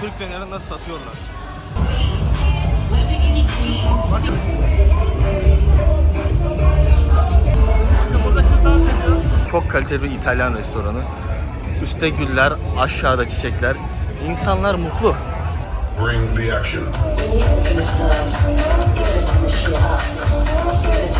Türk döneri nasıl satıyorlar? Çok kaliteli bir İtalyan restoranı. Üstte güller, aşağıda çiçekler. İnsanlar mutlu. Bring the action.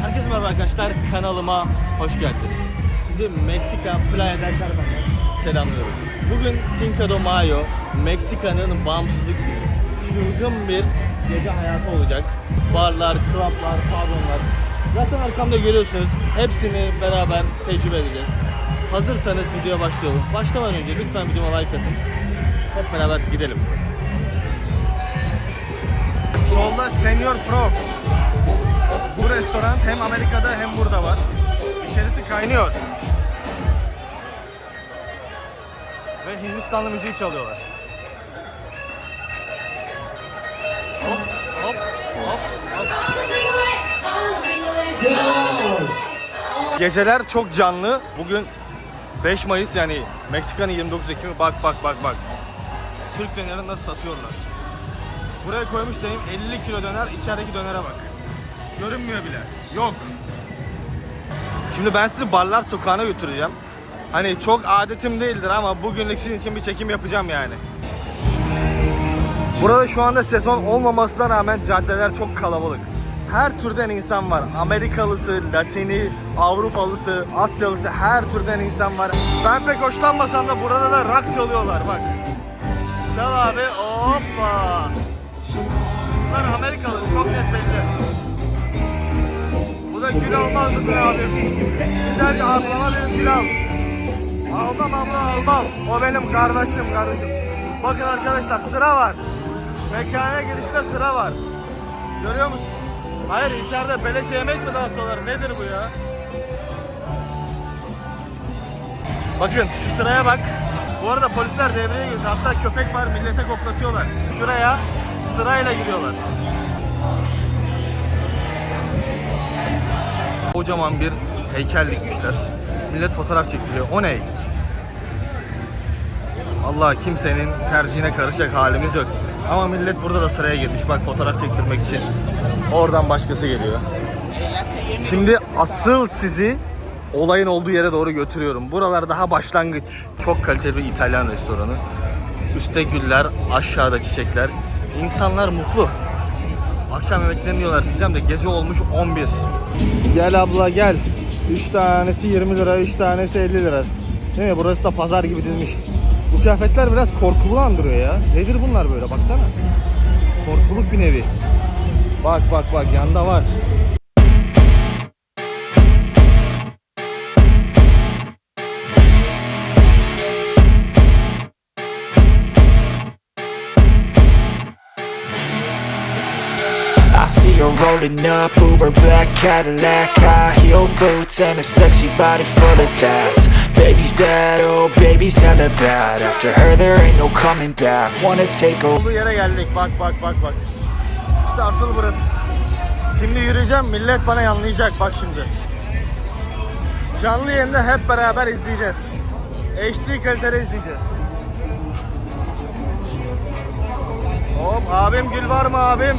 Herkese merhaba arkadaşlar, kanalıma hoş geldiniz. Sizi Meksika Playa del Carmen'e selamlıyorum. Bugün Cinco de Mayo, Meksika'nın bağımsızlık günü. Çılgın bir gece hayatı olacak. Barlar, klaplar, pavlonlar. Zaten arkamda görüyorsunuz. Hepsini beraber tecrübe edeceğiz. Hazırsanız videoya başlayalım. Başlamadan önce lütfen videoma like atın. Hep beraber gidelim. Solda Senior Frogs. Bu restoran hem Amerika'da hem burada var. İçerisi kaynıyor. Ve Hindistanlı müziği çalıyorlar. Hop hop hop hop. Geceler çok canlı. Bugün 5 Mayıs yani Meksika'nın 29 Ekim'i. Bak bak bak bak. Türk döneri nasıl satıyorlar. Buraya koymuş diyeyim 50 kilo döner, içerideki dönere bak. Görünmüyor bile. Yok. Şimdi ben sizi Barlar Sokağı'na götüreceğim. Hani çok adetim değildir ama bugünlük sizin için bir çekim yapacağım yani. Burada şu anda sezon olmamasına rağmen caddeler çok kalabalık. Her türden insan var. Amerikalısı, Latini, Avrupalısı, Asyalısı her türden insan var. Ben pek hoşlanmasam da burada da rock çalıyorlar bak. Çal abi. Hoppa. Bunlar Amerikalı çok net belli. Bu da gül almaz mısın abi? Güzel bir ablama bir gül. Almam abla almam. O benim kardeşim kardeşim. Bakın arkadaşlar sıra var. Mekana girişte sıra var. Görüyor musun? Hayır içeride beleş yemek mi dağıtıyorlar? Nedir bu ya? Bakın şu sıraya bak. Bu arada polisler devreye girdi. Hatta köpek var millete koklatıyorlar. Şuraya sırayla giriyorlar. Kocaman bir heykel dikmişler. Millet fotoğraf çektiriyor. O ne? Allah kimsenin tercihine karışacak halimiz yok. Ama millet burada da sıraya girmiş. Bak fotoğraf çektirmek için. Oradan başkası geliyor. Şimdi asıl sizi olayın olduğu yere doğru götürüyorum. Buralar daha başlangıç. Çok kaliteli bir İtalyan restoranı. Üstte güller, aşağıda çiçekler. İnsanlar mutlu. Akşam yemeklerini yiyorlar diyeceğim de gece olmuş 11. Gel abla gel. 3 tanesi 20 lira, 3 tanesi 50 lira. Değil mi? Burası da pazar gibi dizmiş. Bu kıyafetler biraz korkulu andırıyor ya. Nedir bunlar böyle baksana. Korkuluk bir nevi. Bak bak bak yanda var. Rolling up, Uber black Cadillac High heel boots and a sexy body full of tats Baby's bad, oh baby's hella bad After her there ain't no coming back Wanna take over Olduğu yere geldik. Bak bak bak bak. İşte asıl burası. Şimdi yürüyeceğim. Millet bana yanlayacak. Bak şimdi. Canlı yayında hep beraber izleyeceğiz. HD kalitede izleyeceğiz. Hop abim gül var mı abim?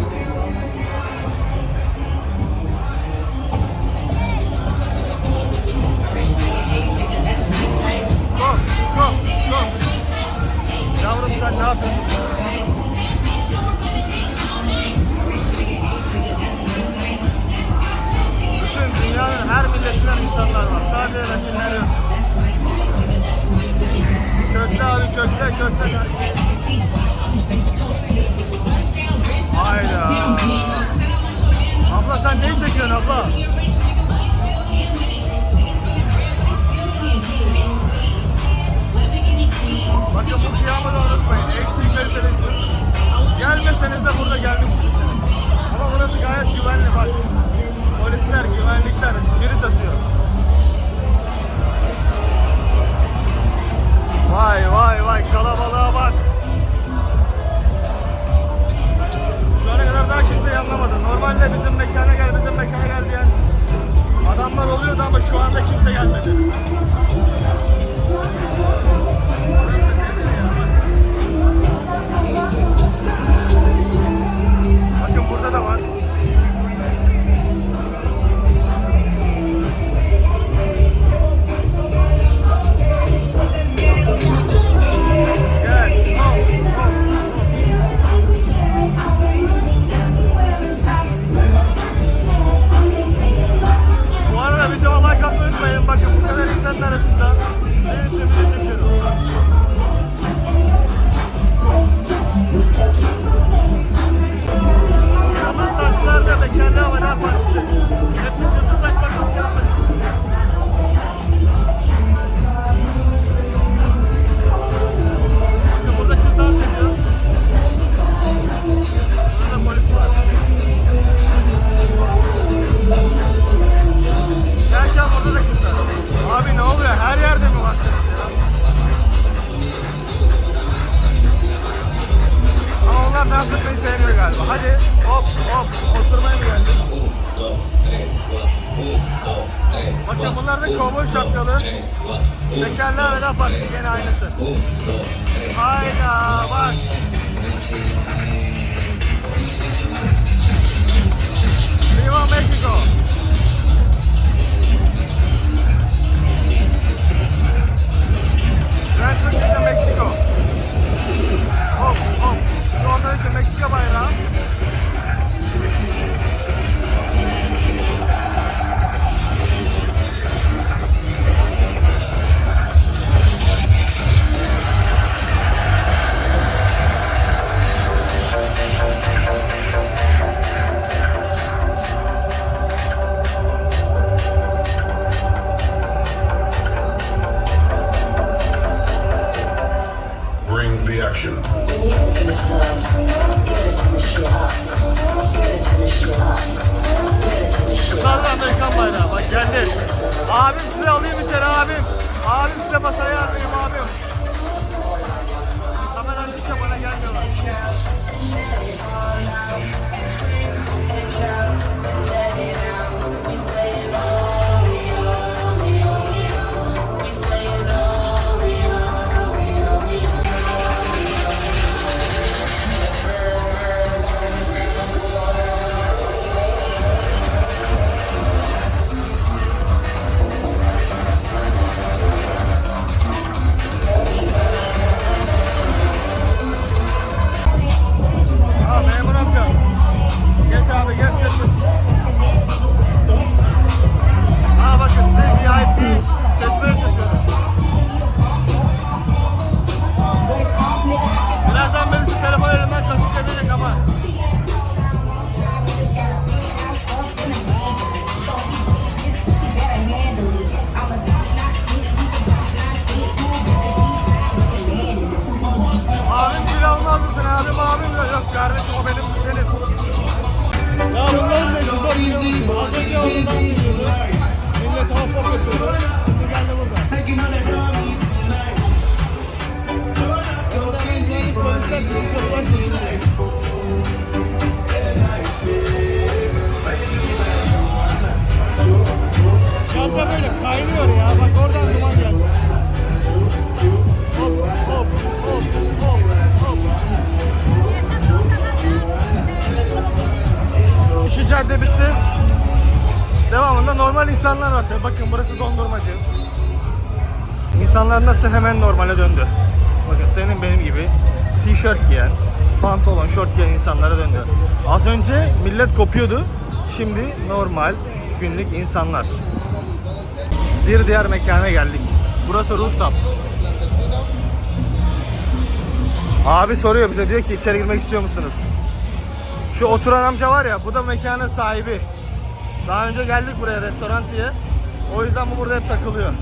Yavrum sen ne yapıyorsun? Bütün dünyanın her milletinden insanlar var. Sadece Latinler yok. Kökle abi kökle kökle. Hayda. Abla sen ne çekiyorsun abla? 再玩 etmeyi sevmiyor galiba. Hadi hop hop oturmaya mı geldin? Bakın bunlar da kovboy şapkalı. Tekerler ve laf hakkı gene aynısı. Hayda bak. Sarı Amerikan bayrağı bak geldi. Abim size alayım içeri abim. Abim size masaya alayım abim. Az normal insanlar var. Bakın burası dondurmacı. İnsanlar nasıl hemen normale döndü. Bakın senin benim gibi tişört giyen, pantolon, şort giyen insanlara döndü. Az önce millet kopuyordu. Şimdi normal günlük insanlar. Bir diğer mekana geldik. Burası rooftop. Abi soruyor bize diyor ki içeri girmek istiyor musunuz? Şu oturan amca var ya bu da mekanın sahibi. Daha önce geldik buraya restoran diye. O yüzden bu burada hep takılıyor.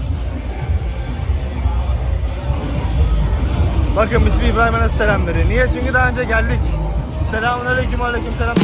Bakın Müslü İbrahim'e selam verin. Niye? Çünkü daha önce geldik. Selamun aleyküm aleyküm selam.